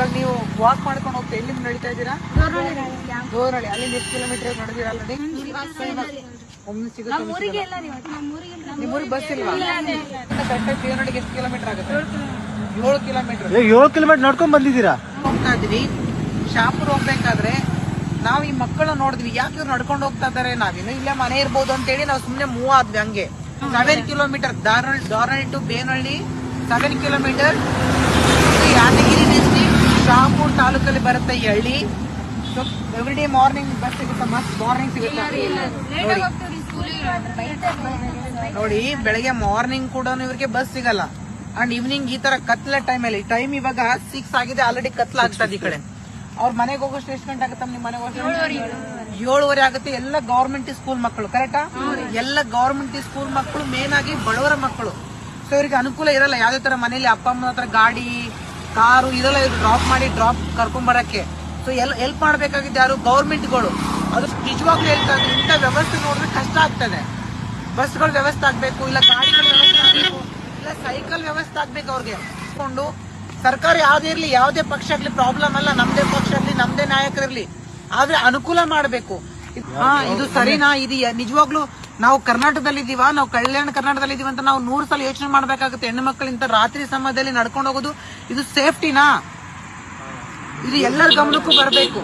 ಇವಾಗ ನೀವು ವಾಕ್ ಮಾಡ್ಕೊಂಡು ಹೋಗ್ತಾ ಎಲ್ಲಿಂದ ನಡೀತಾ ಇದ್ದೀರಾ? ದೋರಳಿ ಅಲ್ಲಿಂದ ಎಷ್ಟು ಕಿಲೋಮೀಟರ್ ನಡೆದಿರಾ ಆಲ್ರೆಡಿ ಒಮ್ಮೆ ಸಿಗುತ್ತೆ ನಿಮ್ಮೂರಿಗೆ ಬಸ್ ಇಲ್ವಾ? ಕರೆಕ್ಟಾಗಿ ಎಷ್ಟು ಕಿಲೋಮೀಟರ್ ಆಗುತ್ತೆ? ಏಳು ಕಿಲೋಮೀಟರ್ ಏಳು ಕಿಲೋಮೀಟರ್ ನಡ್ಕೊಂಡ್ ಬಂದಿದ್ದೀರಾ? ಹೋಗ್ತಾ ಇದ್ವಿ ಶಾಪುರ್ ಹೋಗ್ಬೇಕಾದ್ರೆ ನಾವು ಈ ಮಕ್ಕಳನ್ನ ನೋಡಿದ್ವಿ. ಯಾಕೆ ಇವ್ರು ನಡ್ಕೊಂಡು ಹೋಗ್ತಾ ಇದಾರೆ? ನಾವಿನ್ನು ಇಲ್ಲೇ ಮನೆ ಇರ್ಬೋದು ಅಂತೇಳಿ ನಾವು ಸುಮ್ನೆ ಮೂವ್ ಆದ್ವಿ ಹಂಗೆ. Seven kilometre ಧಾರಾಳ್ Daranahalli to Benahalli seven kilometre ತಾಲೂಕಲ್ಲಿ ಬರುತ್ತೆ ಈ ಹಳ್ಳಿ. So every day morning bus ಸಿಗುತ್ತೆ ಮಸ್ತ್ ಮಾರ್ನಿಂಗ್ ಸಿಗುತ್ತೆ. ನೋಡಿ. ನೋಡಿ ಬೆಳಗ್ಗೆ ಮಾರ್ನಿಂಗ್ ಕೂಡ ಇವ್ರಿಗೆ ಬಸ್ ಸಿಗಲ್ಲ. ಅಂಡ್ ಈವ್ನಿಂಗ್ ಈ ತರ ಕತ್ಲ ಟೈಮ್ ಅಲ್ಲಿ. ಟೈಮ್ ಇವಾಗ ಸಿಕ್ಸ್ ಆಗಿದೆ ಆಲ್ರೆಡಿ ಕತ್ಲ ಆಗ್ತದೆ ಈ ಕಡೆ. ಅವ್ರ ಮನೆಗೆ ಹೋಗೋಷ್ಟು ಎಷ್ಟು ಗಂಟೆ ಆಗುತ್ತೆ ನಿಮ್ಮ ಮನೆಗೆ ಹೋಗೋಷ್ಟು? ಏಳುವರೆ. ಆಗುತ್ತೆ. ಎಲ್ಲ ಗೌರ್ಮೆಂಟ್ ಸ್ಕೂಲ್ ಮಕ್ಕಳು ಕರೆಕ್ಟಾ ಎಲ್ಲ ಗೌರ್ಮೆಂಟ್ ಸ್ಕೂಲ್ ಮಕ್ಕಳು ಮೇನ್ ಆಗಿ ಬಡವರ ಮಕ್ಕಳು. ಸೊ ಇವ್ರಿಗೆ ಅನುಕೂಲ ಇರಲ್ಲ. ಯಾವ್ದೇ ತರ ಮನೇಲಿ ಅಪ್ಪ ಅಮ್ಮನ ಹತ್ರ ಗಾಡಿ ಕಾರು ಇದೆಲ್ಲ ಡ್ರಾಪ್ ಮಾಡಿ ಡ್ರಾಪ್ ಕರ್ಕೊಂಡ್ ಬರಕ್ಕೆ. ಸೊ ಎಲ್ ಹೆಲ್ಪ್ ಮಾಡಬೇಕಾಗಿದ್ದು ಯಾರು? ಗೌರ್ಮೆಂಟ್ಗಳು. ಅದು ನಿಜವಾಗ್ಲೂ ಹೇಳ್ತಾ ಇದ್ರೆ. ಇಂಥ ವ್ಯವಸ್ಥೆ ನೋಡಿದ್ರೆ ಕಷ್ಟ ಆಗ್ತದೆ. ಬಸ್ಗಳ ವ್ಯವಸ್ಥೆ ಆಗ್ಬೇಕು, ಇಲ್ಲ ಗಾಡಿಗಳ ವ್ಯವಸ್ಥೆ ಆಗ್ಬೇಕು, ಇಲ್ಲ ಸೈಕಲ್ ವ್ಯವಸ್ಥೆ ಆಗ್ಬೇಕು ಅವ್ರಿಗೆ. ಕೊಂಡು ಸರ್ಕಾರ ಯಾವ್ದೇ ಇರ್ಲಿ, ಯಾವ್ದೇ ಪಕ್ಷ ಆಗ್ಲಿ ಪ್ರಾಬ್ಲಮ್ ಅಲ್ಲ. ನಮ್ದೇ ಪಕ್ಷ ಇರ್ಲಿ ನಮ್ದೇ ನಾಯಕರಿರ್ಲಿ. ಆದ್ರೆ ಅನುಕೂಲ ಮಾಡ್ಬೇಕು. ಹಾ, ಇದು ಸರಿನಾ? ಇದು ನಿಜವಾಗ್ಲೂ ನಾವು ಕರ್ನಾಟಕದಲ್ಲಿ ಇದೀವ ನಾವು ಕಲ್ಯಾಣ ಕರ್ನಾಟಕದಲ್ಲಿ ಇದೀವಿ ಅಂತ ನಾವು ನೂರು ಸಲ ಯೋಚನೆ ಮಾಡಬೇಕಾಗುತ್ತೆ. ಹೆಣ್ಣು ಮಕ್ಕಳಿಂದ ರಾತ್ರಿ ಸಮಯದಲ್ಲಿ ನಡ್ಕೊಂಡು ಹೋಗೋದು ಇದು ಸೇಫ್ಟಿನಾ? ಇದು ಎಲ್ಲರ ಗಮನಕ್ಕೂ ಬರಬೇಕು.